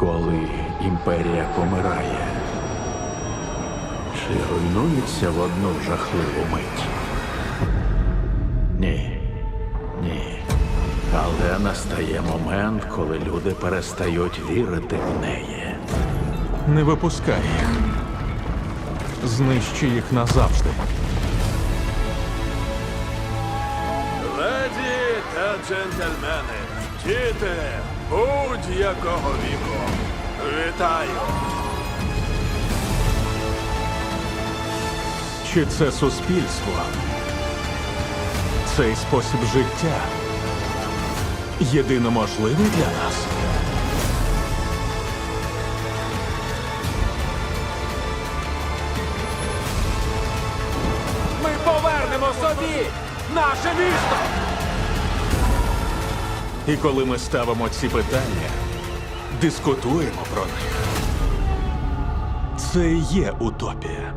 Коли імперія помирає, чи руйнується в одну жахливу мить? Ні. Ні. Але настає момент, коли люди перестають вірити в неї. Не випускай їх. Знищи їх назавжди. Леді та джентльмени, діти будь-якого віку. Вітаю! Чи це суспільство? Цей спосіб життя єдино можливий для нас? Ми повернемо собі наше місто! І коли ми ставимо ці питання, дискутуємо про них. Це є утопія.